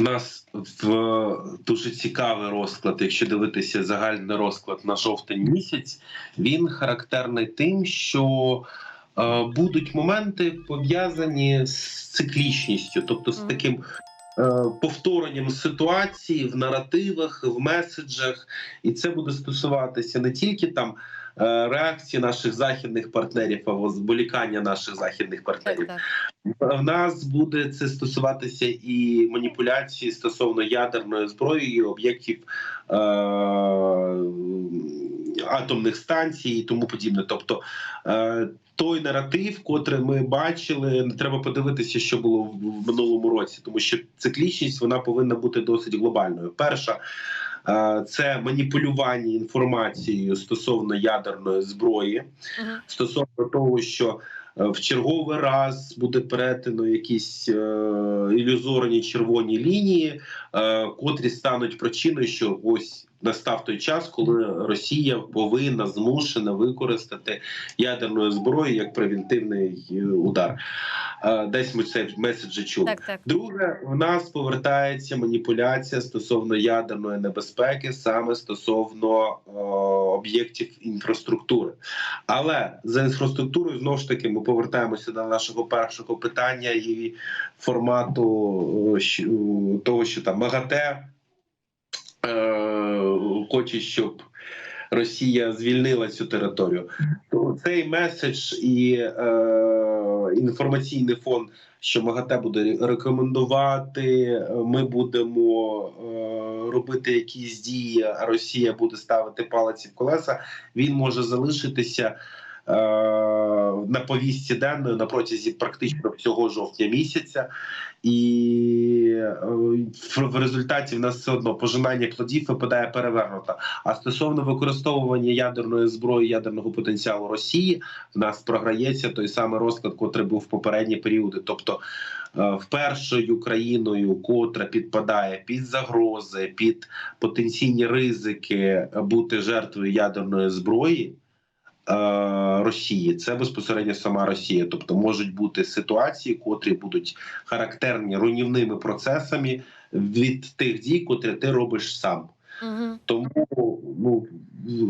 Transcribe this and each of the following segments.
У нас в дуже цікавий розклад. Якщо дивитися загальний розклад на жовтень місяць, він характерний тим, що е, будуть моменти пов'язані з циклічністю, тобто з таким. е, Повторенням ситуації в наративах, в меседжах, і це буде стосуватися не тільки там реакції наших західних партнерів або зволікання наших західних партнерів, Так, так. в нас буде це стосуватися і маніпуляції стосовно ядерної зброї і об'єктів е- атомних станцій і тому подібне. Тобто е- той наратив, котрий ми бачили, не треба подивитися, що було в минулому році, тому що циклічність вона повинна бути досить глобальною. Перша е, це маніпулювання інформацією стосовно ядерної зброї ага. стосовно того, що е, в черговий раз буде перетину якісь е, ілюзорні червоні лінії, е, котрі стануть причиною, що ось настав той час, коли Росія повинна змушена використати ядерну зброю як превентивний е, удар. Е, десь ми це меседжі чули. Так, так. Друге, в нас повертається маніпуляція стосовно ядерної небезпеки, саме стосовно е, об'єктів інфраструктури. Але за інфраструктурою знову ж таки ми повертаємося до нашого першого питання і формату того, що там МАГАТЕ хоче, щоб. Росія звільнила цю територію, то цей меседж і е, інформаційний фон, що МАГАТЕ буде рекомендувати, ми будемо е, робити якісь дії, а Росія буде ставити палиці в колеса. Він може залишитися на повістці денної на протязі практично всього жовтня місяця, і е, в, результаті в нас все одно пожинання плодів випадає перевернуто. А стосовно використовування ядерної зброї, ядерного потенціалу Росії, в нас програється той самий розклад, котрий був в попередні періоди. Тобто, е, впершою країною, котра підпадає під загрози, під потенційні ризики бути жертвою ядерної зброї. Е, Росії це безпосередньо сама Росія, тобто можуть бути ситуації, котрі будуть характерні руйнівними процесами від тих дій, котрі ти робиш сам. Мгм. Тому ну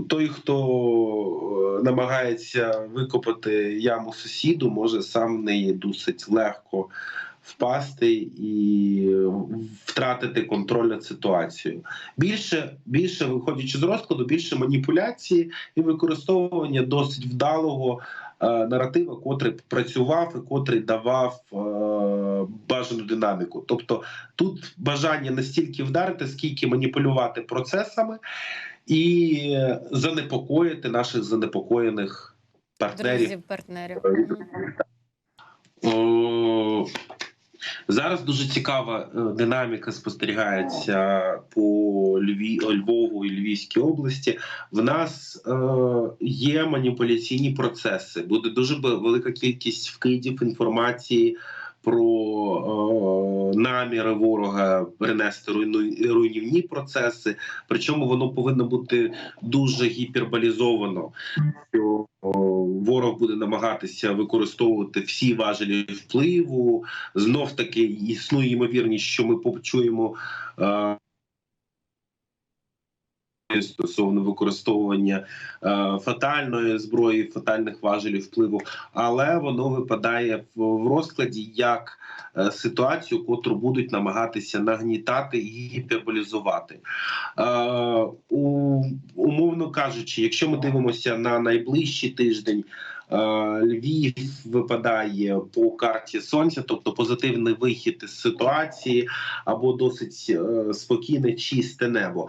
той, хто е, намагається викопати яму сусіду, може сам неї досить легко впасти і втратити контроль над ситуацією. Більше, більше виходячи з розкладу, більше маніпуляції і використовування досить вдалого. е, Наратива, котрий працював і котрий давав е, бажану динаміку. Тобто тут бажання настільки вдарити, скільки маніпулювати процесами і занепокоїти наших занепокоєних партнерів. Друзів, партнерів. Е, О, Зараз дуже цікава е, динаміка спостерігається по Льві, Львову і Львівській області. В нас е, є маніпуляційні процеси. Буде дуже велика кількість вкидів інформації про е, наміри ворога перенести руйну- руйнівні процеси. Причому воно повинно бути дуже гіперболізовано. Що ворог буде намагатися використовувати всі важелі впливу. Знов таки існує ймовірність, що ми почуємо. Е, Стосовно використовування е, фатальної зброї, фатальних важелів впливу, але воно випадає в, розкладі як е, ситуацію, котру будуть намагатися нагнітати і гіперболізувати. Е, умовно кажучи, якщо ми дивимося на найближчий тиждень. Е, Львів випадає по карті сонця, тобто позитивний вихід із ситуації або досить е, спокійне, чисте небо.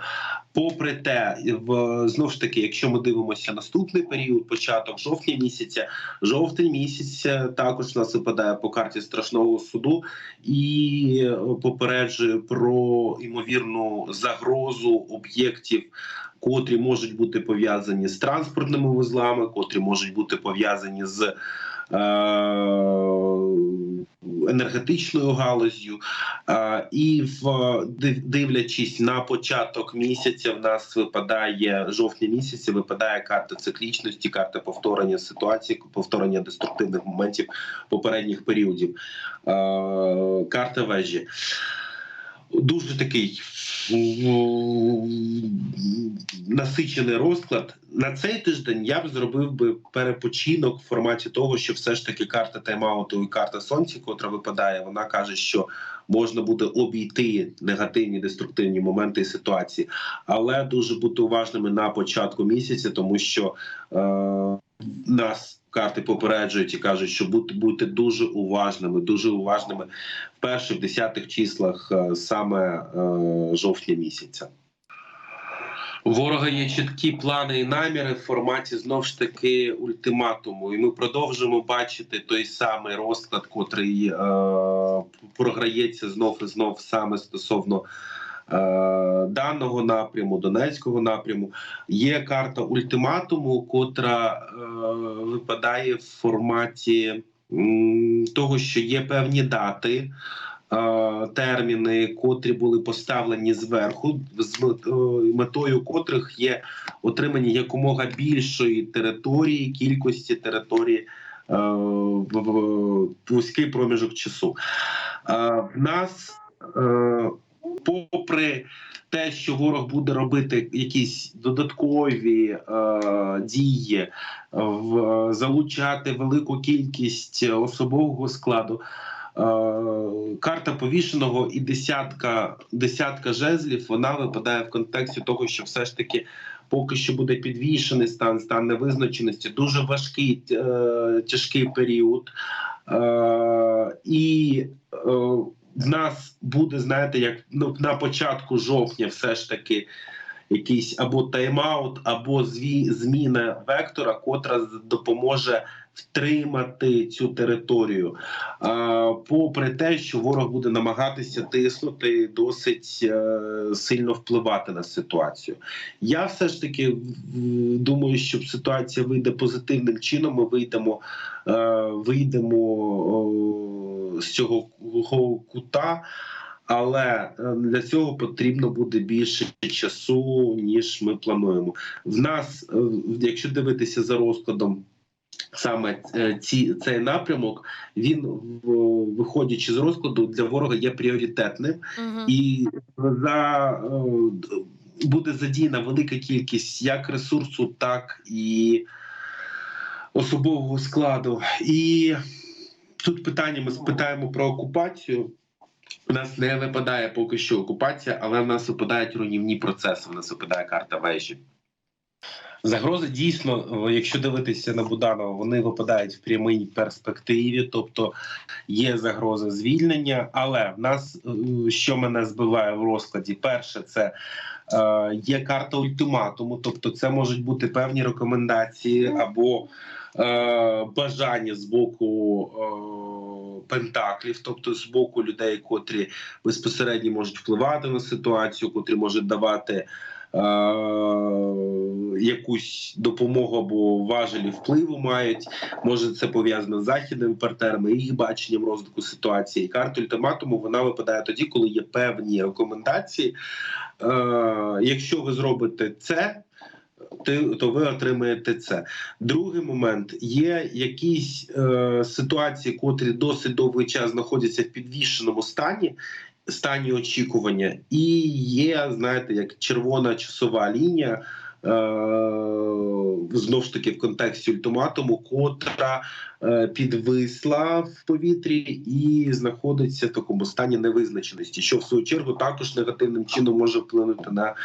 Попри те, в знов ж таки, якщо ми дивимося наступний період, початок жовтня місяця, жовтень місяць також нас випадає по карті страшного суду і е, попереджує про ймовірну загрозу об'єктів. Котрі можуть бути пов'язані з транспортними вузлами, котрі можуть бути пов'язані з е, енергетичною галузю. Е, і дивлячись на початок місяця, в нас випадає жовтня місяця, випадає карта циклічності, карта повторення ситуації, повторення деструктивних моментів попередніх періодів. Е, карта вежі. Дуже такий насичений розклад. На цей тиждень я б зробив би перепочинок в форматі того, що все ж таки карта тайм-ауту і карта сонця, котра випадає, вона каже, що можна буде обійти негативні деструктивні моменти і ситуації, але дуже бути уважними на початку місяця, тому що е, нас. Карти попереджують і кажуть, що будьте, дуже уважними, дуже уважними в перших десятих числах е, саме е, жовтня місяця. Ворога є чіткі плани і наміри в форматі знов ж таки ультиматуму, і ми продовжуємо бачити той самий розклад, котрий е, програється знов і знов саме стосовно. Е, Даного напряму, Донецького напряму є карта ультиматуму, котра е, випадає в форматі того, що є певні дати, е, терміни, котрі були поставлені зверху, з метою котрих є отримання якомога більшої території, кількості території в, вузький проміжок часу. В нас, попри те, що ворог буде робити якісь додаткові е, дії, в залучати велику кількість особового складу. Е, карта повішеного і десятка, десятка жезлів вона випадає в контексті того, що все ж таки поки що буде підвішений стан, стан невизначеності, дуже важкий е, тяжкий період. Е, і е, в нас буде, знаєте, як ну, на початку жовтня, все ж таки. Якийсь або тайм-аут, або зві, зміна вектора, котра допоможе втримати цю територію. А, попри те, що ворог буде намагатися тиснути, досить е, сильно впливати на ситуацію. Я все ж таки думаю, що ситуація вийде позитивним чином. Ми вийдемо, е, вийдемо о, з цього глухого кута. Але е, для цього потрібно буде більше часу, ніж ми плануємо. В нас, е, якщо дивитися за розкладом, саме е, ці цей напрямок, він виходячи з розкладу для ворога є пріоритетним Мгм. і за буде задіяна велика кількість як ресурсу, так і особового складу. І тут питання: ми спитаємо про окупацію. У нас не випадає поки що окупація, але в нас випадають руйнівні процеси. В нас випадає карта вежі. Загрози дійсно, якщо дивитися на Буданова, вони випадають в прямій перспективі, тобто є загроза звільнення. Але в нас е, що мене збиває в розкладі, перше, це е, є карта ультиматуму, тобто це можуть бути певні рекомендації або е, бажання з боку е, пентаклів, тобто з боку людей, котрі безпосередньо можуть впливати на ситуацію, котрі можуть давати. е, Якусь допомогу або важелі впливу мають, може це пов'язано з західними партнерами, їх баченням розвитку ситуації. Карта ультиматуму вона випадає тоді, коли є певні рекомендації. Е, якщо ви зробите це, то ви отримаєте це. Другий момент є якісь е, ситуації, котрі досить довгий час знаходяться в підвішеному стані. Стані очікування, і є, знаєте, як червона часова лінія, знов ж таки в контексті ультиматуму, котра е, підвисла в повітрі і знаходиться в такому стані невизначеності, що в свою чергу також негативним чином може вплинути на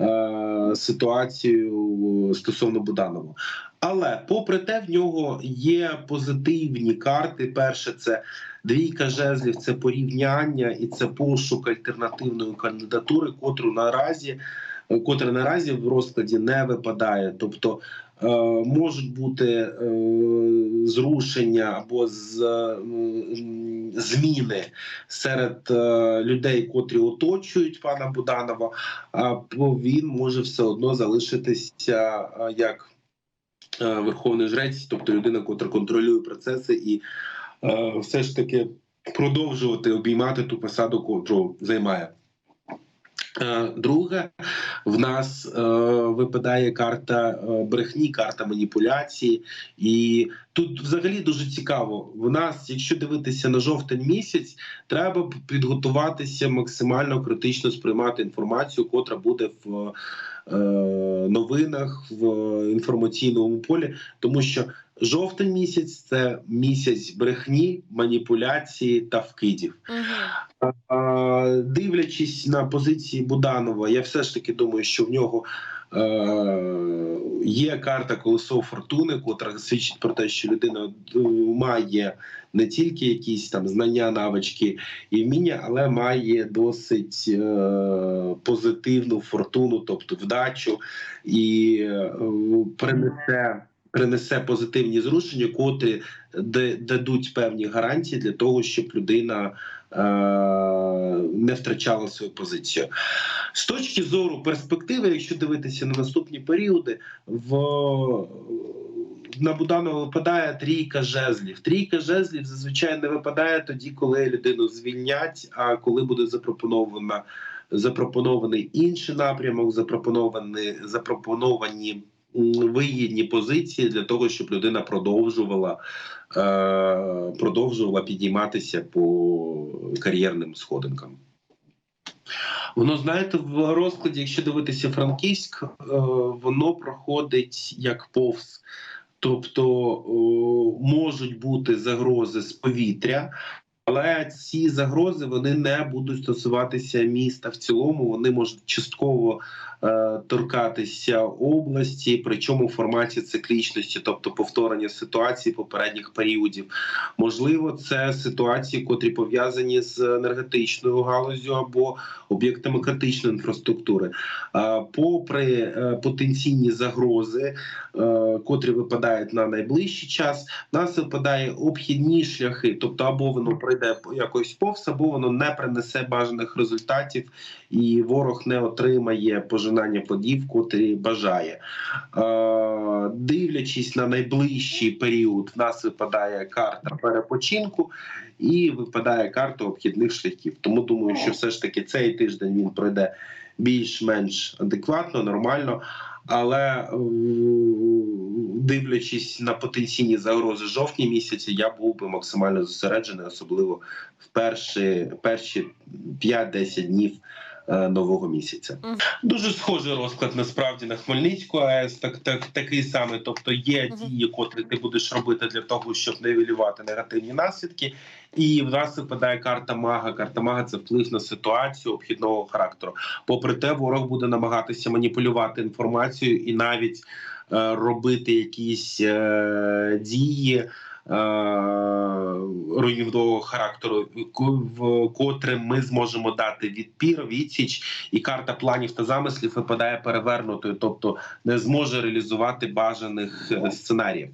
е, ситуацію стосовно Буданова. Але попри те, в нього є позитивні карти. Перше, це двійка жезлів, це порівняння і це пошук альтернативної кандидатури, котру наразі котра наразі в розкладі не випадає. Тобто е, можуть бути е, зрушення або е, зміни серед людей, котрі оточують пана Буданова, або він може все одно залишитися як верховний жрець, тобто людина, котра контролює процеси і все ж таки продовжувати обіймати ту посаду, котру займає. Е, Друге, в нас е, випадає карта е, брехні, карта маніпуляції, і тут взагалі дуже цікаво. В нас, якщо дивитися на жовтень місяць, треба підготуватися максимально критично сприймати інформацію, котра буде в е, новинах в інформаційному полі, тому що жовтень місяць це місяць брехні, маніпуляції та вкидів. Мгм. А, Дивлячись на позиції Буданова, я все ж таки думаю, що в нього е, є карта колесо фортуни, котра свідчить про те, що людина е, має не тільки якісь там знання, навички і вміння, але має досить е, позитивну фортуну, тобто вдачу, і е, принесе. Принесе позитивні зрушення, котрі да- дадуть певні гарантії для того, щоб людина е, не втрачала свою позицію. З точки зору перспективи, якщо дивитися на наступні періоди, в на Буданова випадає трійка жезлів. Трійка жезлів зазвичай не випадає тоді, коли людину звільнять, а коли буде запропонована запропонований інший напрямок, запропоновані запропоновані вигідні позиції для того, щоб людина продовжувала е, продовжувала підійматися по кар'єрним сходинкам. Воно знаєте, в розкладі, якщо дивитися Франківськ, е, воно проходить як повз. Тобто можуть бути загрози з повітря, але ці загрози вони не будуть стосуватися міста в цілому. Вони можуть частково торкатися області, причому в форматі циклічності, тобто повторення ситуацій попередніх періодів. Можливо, це ситуації, котрі пов'язані з енергетичною галузю або об'єктами критичної інфраструктури. А, Попри е, потенційні загрози, е, котрі випадають на найближчий час, в нас випадає обхідні шляхи, тобто або воно пройде якось повз, або воно не принесе бажаних результатів, і ворог не отримає пожинання плодів, котрі бажає. Е, Дивлячись на найближчий період, в нас випадає карта перепочинку і випадає карта обхідних шляхів. Тому думаю, що все ж таки цей тиждень він пройде більш-менш адекватно, нормально. Але е, дивлячись на потенційні загрози жовтні місяці, я був би максимально зосереджений, особливо в перші перші 5-10 днів нового місяця. Дуже схожий розклад насправді на Хмельницьку АЕС, так, так такий самий. Тобто є дії, котрі ти будеш робити для того, щоб нивелювати негативні наслідки. І в нас випадає карта мага. Карта мага це вплив на ситуацію обхідного характеру. Попри те, ворог буде намагатися маніпулювати інформацією і навіть е, робити якісь е, дії. Е, Руйнівного характеру, в котрим ми зможемо дати відпір, відсіч, і карта планів та замислів випадає перевернутою, тобто не зможе реалізувати бажаних е, сценаріїв.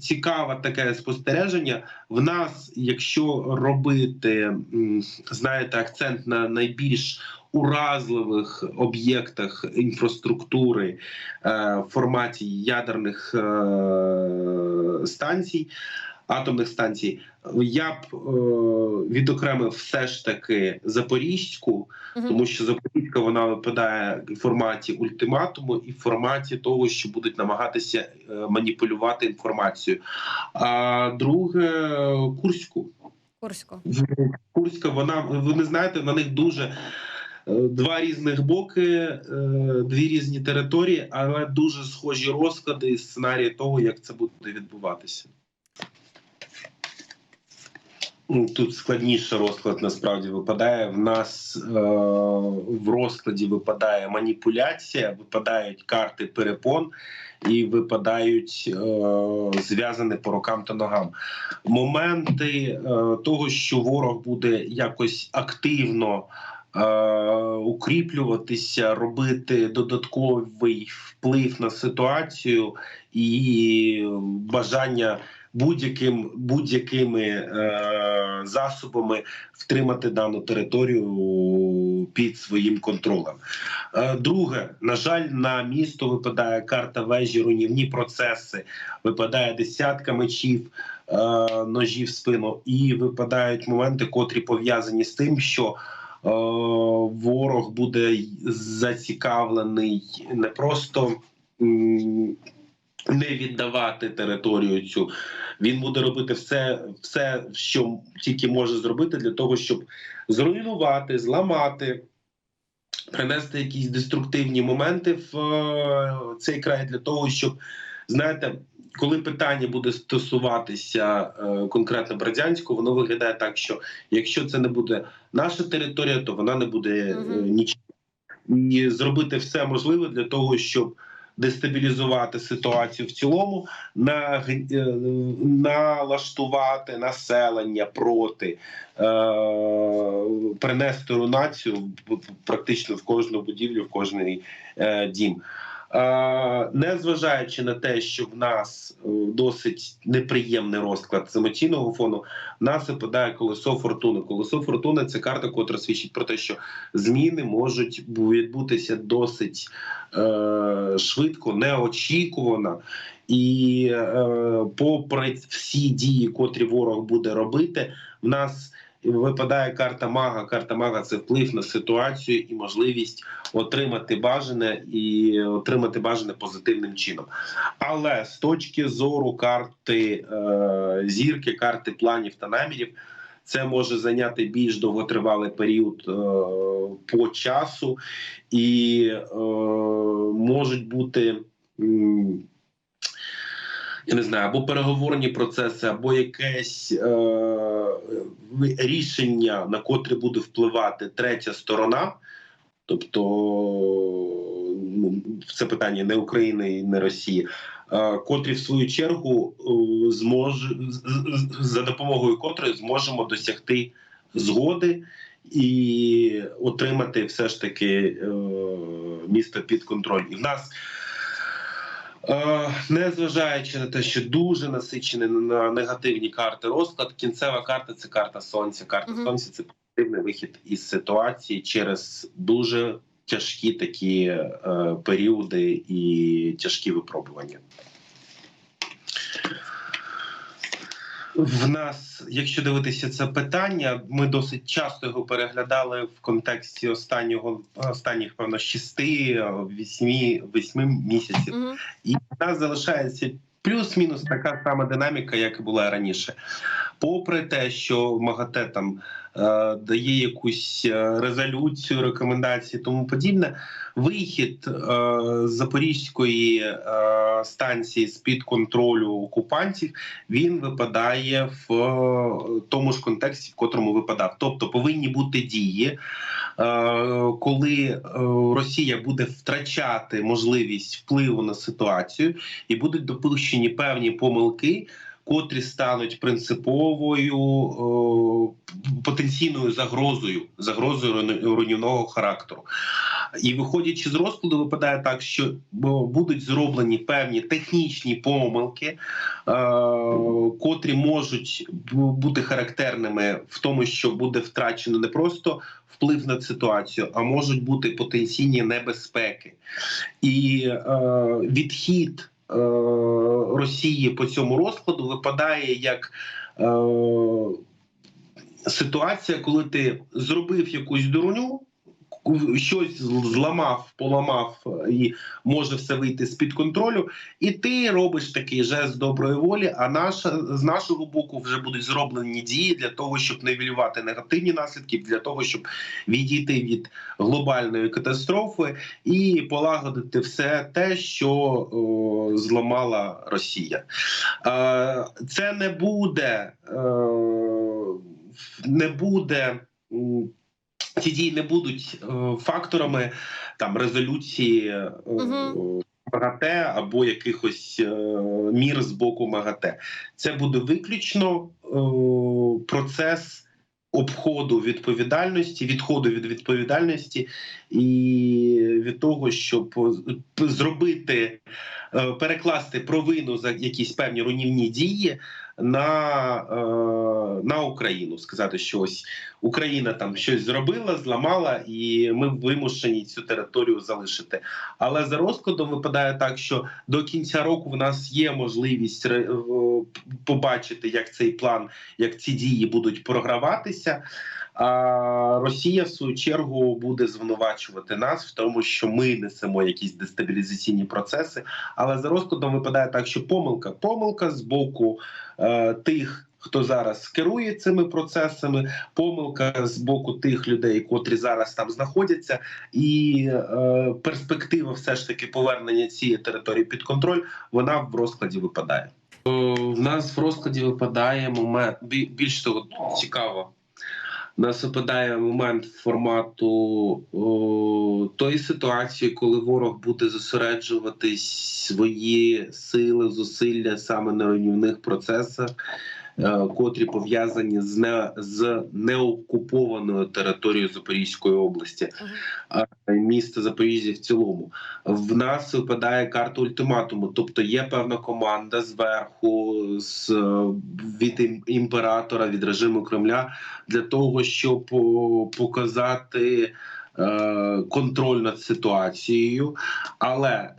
Цікаве таке спостереження. В нас, якщо робити, знаєте, акцент на найбільш уразливих об'єктах інфраструктури е, в форматі ядерних е, станцій, атомних станцій, я б е, відокремив все ж таки Запорізьку, Мгм. тому що Запорізька вона випадає в форматі ультиматуму і в форматі того, що будуть намагатися е, маніпулювати інформацією. А друге Курську. Курську. Курська, вона ви не знаєте, на них дуже два різних боки, е, дві різні території, але дуже схожі розклади і сценарії того, як це буде відбуватися. Ну, Тут складніший розклад насправді випадає. В нас е, в розкладі випадає маніпуляція, випадають карти перепон і випадають е, зв'язані по рукам та ногам. Моменти е, того, що ворог буде якось активно е, укріплюватися, робити додатковий вплив на ситуацію і бажання будь-яким будь-якими е, засобами втримати дану територію під своїм контролем. Е, друге, на жаль, на місто випадає карта вежі, руйнівні процеси, випадає десятка мечів, е, ножів в спину, і випадають моменти, котрі пов'язані з тим, що ворог буде зацікавлений не просто не віддавати територію цю. Він буде робити все, все, що тільки може зробити для того, щоб зруйнувати, зламати, принести якісь деструктивні моменти в е, цей край для того, щоб знаєте, коли питання буде стосуватися е, конкретно Бердянську, воно виглядає так, що якщо це не буде наша територія, то вона не буде е, нічим. І зробити все можливе для того, щоб дестабілізувати ситуацію в цілому, на, е, налаштувати населення проти, е, принести рунацію практично в кожну будівлю, в кожний е, дім. Незважаючи на те, що в нас е, досить неприємний розклад з емоційного фону, в нас випадає колесо фортуни. Колесо фортуни це карта, котра свідчить про те, що зміни можуть відбутися досить е, швидко, неочікувано. І е, попри всі дії, котрі ворог буде робити, в нас випадає карта мага. Карта мага це вплив на ситуацію і можливість отримати бажане і отримати бажане позитивним чином. Але з точки зору карти е, зірки, карти планів та намірів, це може зайняти більш довготривалий період е, по часу, і е, можуть бути. м, Я не знаю, або переговорні процеси, або якесь е, рішення, на котре буде впливати третя сторона. Тобто ну, це питання не України і не Росії, е, котрі в свою чергу е, зможе з- з- за допомогою котрої зможемо досягти згоди і отримати все ж таки е, місто під контроль. І в нас. Е, Незважаючи на те, що дуже насичений на негативні карти розклад, кінцева карта це карта сонця. Карта Мгм. сонця це позитивний вихід із ситуації через дуже тяжкі такі е, періоди і тяжкі випробування. В нас, якщо дивитися це питання, ми досить часто його переглядали в контексті останнього останніх певно шести, вісьми, восьми місяців. Мгм. І в нас залишається плюс-мінус така сама динаміка, як і була раніше. Попри те, що МАГАТЕ там е, дає якусь е, резолюцію, рекомендації, тому подібне, вихід е, з запорізької станції з під контролю окупантів він випадає в тому ж контексті, в котрому випадав. Тобто повинні бути дії, коли Росія буде втрачати можливість впливу на ситуацію, і будуть допущені певні помилки. Котрі стануть принциповою потенційною загрозою, загрозою руйнівного характеру. І виходячи з розкладу, випадає так, що будуть зроблені певні технічні помилки, е, котрі можуть бути характерними в тому, що буде втрачено не просто вплив на ситуацію, а можуть бути потенційні небезпеки. І е, відхід Росії по цьому розкладу випадає як. Е, Ситуація, коли ти зробив якусь дурню, щось зламав, поламав і може все вийти з під контролю, і ти робиш такий жест доброї волі. А наша з нашого боку вже будуть зроблені дії для того, щоб невілювати негативні наслідки, для того, щоб відійти від глобальної катастрофи і полагодити все те, що о, зламала Росія. Е, це не буде, е, не буде. Ці дії не будуть е, факторами там резолюції е, МАГАТЕ або якихось е, мір з боку МАГАТЕ. Це буде виключно е, процес обходу відповідальності, відходу від відповідальності і від того, щоб зробити, е, перекласти провину за якісь певні руйнівні дії на, е, на Україну. Сказати, що ось Україна там щось зробила, зламала, і ми вимушені цю територію залишити. Але за розкладом випадає так, що до кінця року в нас є можливість е, побачити, як цей план, як ці дії будуть програватися. А Росія в свою чергу буде звинувачувати нас в тому, що ми несемо якісь дестабілізаційні процеси. Але за розкладом випадає так, що помилка, помилка з боку е, тих. Хто зараз керує цими процесами, помилка з боку тих людей, котрі зараз там знаходяться, і е, перспектива все ж таки повернення цієї території під контроль, вона в розкладі випадає. О, в нас в розкладі випадає момент більш того цікаво. Нас випадає момент формату о, тої ситуації, коли ворог буде зосереджувати свої сили, зусилля саме на руйнівних процесах, е, котрі пов'язані з не з неокупованою територією Запорізької області, а міста Запоріжжя в цілому. В нас випадає карта ультиматуму, тобто є певна команда зверху, з е, від імператора, від режиму Кремля для того, щоб показати е, контроль над ситуацією, але е,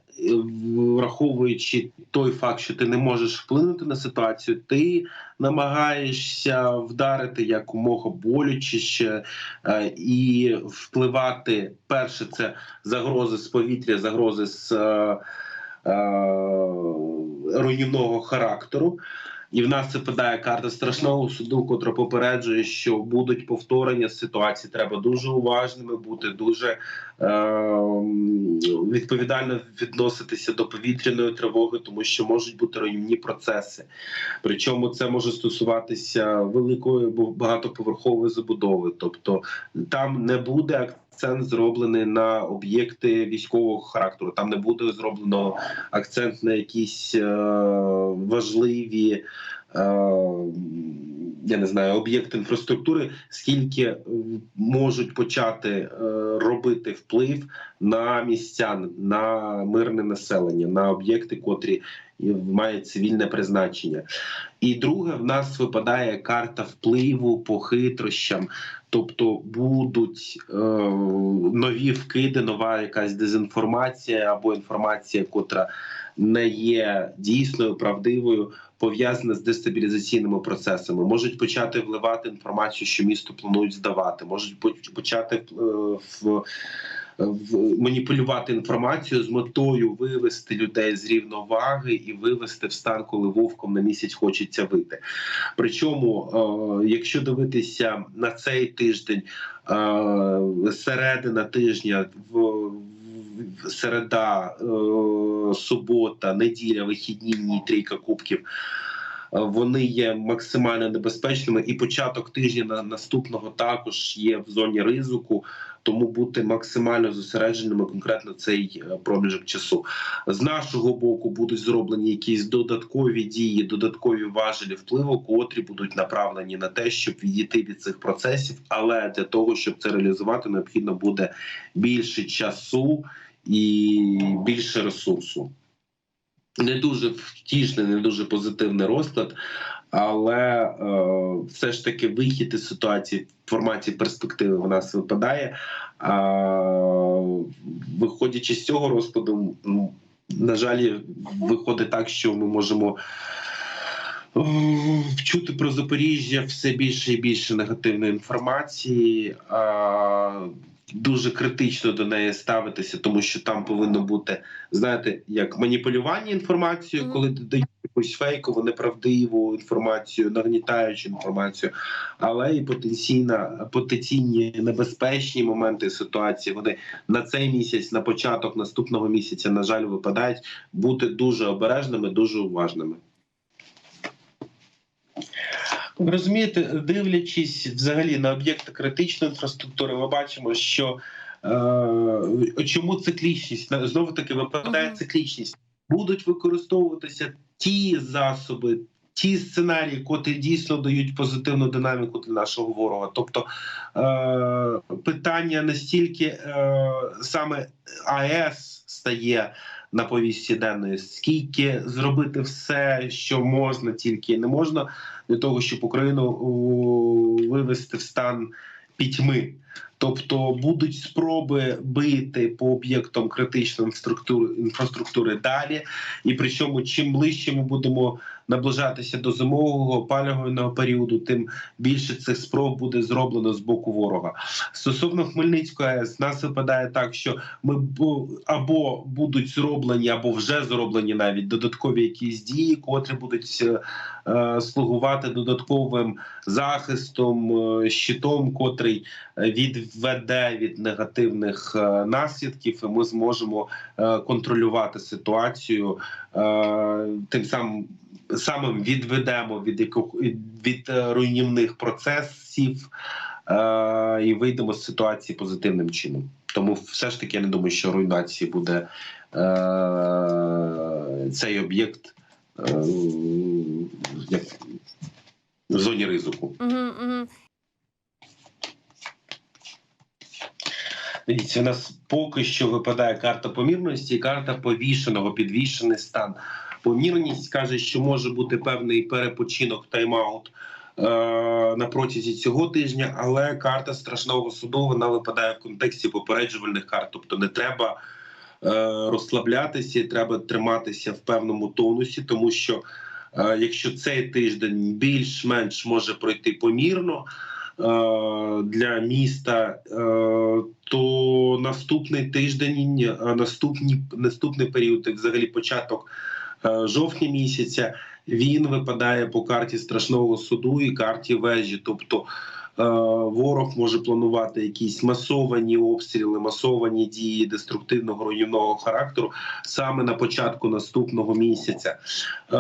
враховуючи той факт, що ти не можеш вплинути на ситуацію, ти намагаєшся вдарити якомога болючіше ще і впливати. Перше, це загрози з повітря, загрози з е, е, руйнівного характеру. І в нас це падає карта страшного суду, котра попереджує, що будуть повторення ситуації. Треба дуже уважними бути, дуже е, відповідально відноситися до повітряної тривоги, тому що можуть бути руйнівні процеси. Причому це може стосуватися великої багатоповерхової забудови, тобто там не буде акцент зроблений на об'єкти військового характеру. Там не буде зроблено акцент на якісь е, важливі. е, Я не знаю, об'єкти інфраструктури, скільки можуть почати е, робити вплив на містян, на мирне населення, на об'єкти, котрі мають цивільне призначення. І друге, в нас випадає карта впливу по хитрощам, тобто будуть е, нові вкиди, нова якась дезінформація або інформація, котра не є дійсною, правдивою, пов'язана з дестабілізаційними процесами. Можуть почати вливати інформацію, що місто планують здавати, можуть поч- почати е, в. В- Маніпулювати інформацію з метою вивести людей з рівноваги і вивести в стан, коли вовком на місяць хочеться вийти. Причому, е, якщо дивитися на цей тиждень, е, середина тижня в. Середа, е, субота, неділя, вихідні дні, трійка кубків. е, Вони є максимально небезпечними, і початок тижня на- наступного також є в зоні ризику, тому бути максимально зосередженими конкретно цей е, проміжок часу. З нашого боку будуть зроблені якісь додаткові дії, додаткові важелі впливу, котрі будуть направлені на те, щоб відійти від цих процесів. Але для того, щоб це реалізувати, необхідно буде більше часу і більше ресурсу. Не дуже втішний, не дуже позитивний розклад, але е, все ж таки вихід із ситуації в форматі перспективи в нас випадає. Виходячи з цього розкладу, ну, на жаль, виходить так, що ми можемо. е, Чути про Запоріжжя все більше і більше негативної інформації. Дуже критично до неї ставитися, тому що там повинно бути, знаєте, як маніпулювання інформацією, коли дають якусь фейкову, неправдиву інформацію, нагнітаючу інформацію, але і потенційна потенційні небезпечні моменти ситуації. Вони на цей місяць, на початок наступного місяця, на жаль, випадають бути дуже обережними, дуже уважними. Розумієте, дивлячись взагалі на об'єкти критичної інфраструктури, ми бачимо, що е, чому циклічність знову таки випадає циклічність. Будуть використовуватися ті засоби, ті сценарії, котрі дійсно дають позитивну динаміку для нашого ворога. Тобто е, питання настільки е, саме АЕС стає на повісті денної, скільки зробити все, що можна, тільки не можна для того, щоб Україну вивести в стан пітьми. Тобто будуть спроби бити по об'єктам критичної інфраструктури, далі, і причому чим ближче ми будемо наближатися до зимового опалювального періоду, тим більше цих спроб буде зроблено з боку ворога. Стосовно Хмельницької АЕС, нас випадає так, що ми або будуть зроблені, або вже зроблені навіть додаткові якісь дії, котрі будуть е, е, слугувати додатковим захистом, е, щитом, котрий е, відведе від негативних е, наслідків, і ми зможемо е, контролювати ситуацію. е, Тим самим самим відведемо від яко- від е, руйнівних процесів е, і вийдемо з ситуації позитивним чином. Тому все ж таки я не думаю, що руйнації буде е, цей об'єкт е, як в зоні ризику. Угу, угу. Дивіться, у нас поки що випадає карта помірності і карта повішеного, підвішений стан. Помірність каже, що може бути певний перепочинок тайм-аут е, на протязі цього тижня, але карта страшного суду вона випадає в контексті попереджувальних карт. Тобто не треба е, розслаблятися, треба триматися в певному тонусі, тому що е, якщо цей тиждень більш-менш може пройти помірно. Для міста, то наступний тиждень, наступні наступний період, як взагалі початок жовтня місяця, він випадає по карті страшного суду і карті вежі. Тобто е, ворог може планувати якісь масовані обстріли, масовані дії деструктивного руйнівного характеру саме на початку наступного місяця. Е,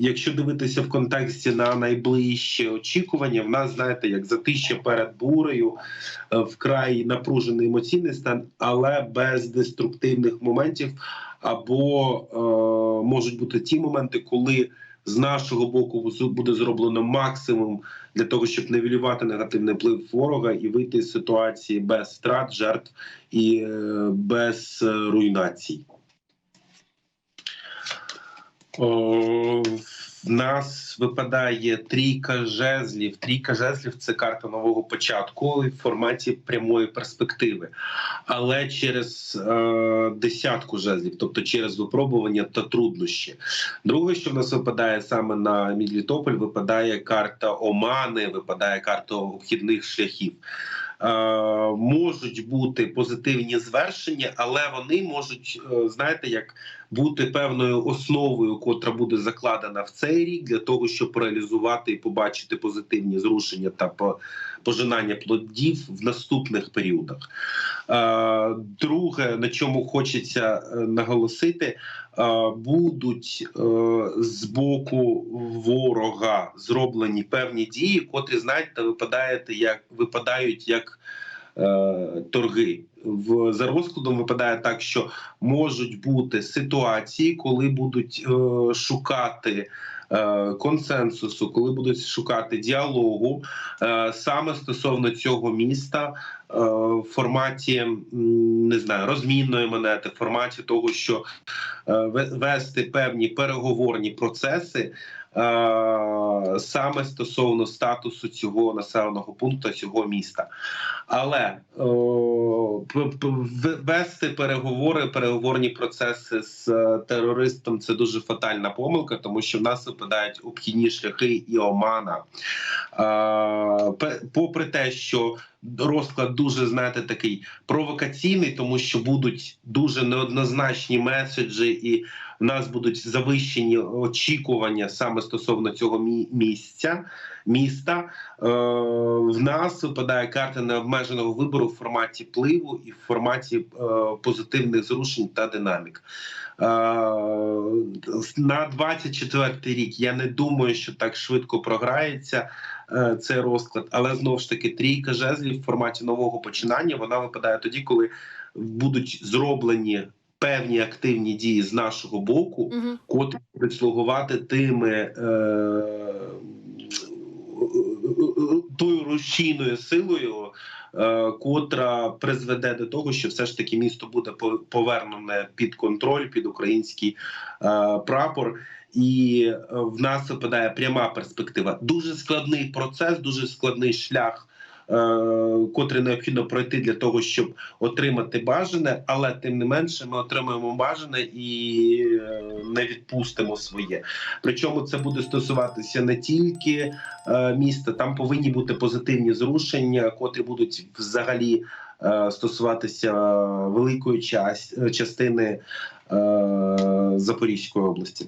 якщо дивитися в контексті на найближче очікування, в нас знаєте, як затища перед бурею, е, вкрай напружений емоційний стан, але без деструктивних моментів. Або е, можуть бути ті моменти, коли з нашого боку буде зроблено максимум для того, щоб невілювати негативний вплив ворога і вийти з ситуації без втрат, жертв і е, без е, руйнацій. Нас випадає трійка жезлів. Трійка жезлів це карта нового початку в форматі прямої перспективи, але через е, десятку жезлів, тобто через випробування та труднощі. Друге, що в нас випадає саме на Мідлітополь, випадає карта Омани, випадає карта обхідних шляхів. Е, можуть бути позитивні звершення, але вони можуть, е, знаєте, як бути певною основою, котра буде закладена в цей рік, для того, щоб реалізувати і побачити позитивні зрушення та пожинання плодів в наступних періодах. Е, Друге, на чому хочеться е, наголосити, е, будуть з боку ворога зроблені певні дії, котрі знаєте, випадаєте як випадають як. Торги в за розкладом випадає так, що можуть бути ситуації, коли будуть е, шукати е, консенсусу, коли будуть шукати діалогу е, саме стосовно цього міста е, в форматі не знаю розмінної монети, в форматі того, що вести певні переговорні процеси. Е, Саме стосовно статусу цього населеного пункту, цього міста, але в- вести переговори, переговорні процеси з е, терористом це дуже фатальна помилка, тому що в нас випадають обхідні шляхи і омана. Попри те, що розклад дуже знаєте такий провокаційний, тому що будуть дуже неоднозначні меседжі, і в нас будуть завищені очікування саме стосовно цього мі- місця міста. Е, в нас випадає карта необмеженого вибору в форматі пливу і в форматі е, позитивних зрушень та динамік. Е, на 24 рік я не думаю, що так швидко програється цей розклад, але знову ж таки трійка жезлів в форматі нового починання вона випадає тоді, коли будуть зроблені певні активні дії з нашого боку, Угу. котрі будуть слугувати тими е, тою рушійною силою, е, котра призведе до того, що все ж таки місто буде по- повернене під контроль, під український е, прапор. І е, в нас випадає пряма перспектива. Дуже складний процес, дуже складний шлях. котрі необхідно пройти для того, щоб отримати бажане, але тим не менше ми отримуємо бажане і е, не відпустимо своє. Причому це буде стосуватися не тільки е, міста, там повинні бути позитивні зрушення, котрі будуть взагалі е, стосуватися великої час, частини е, Запорізької області.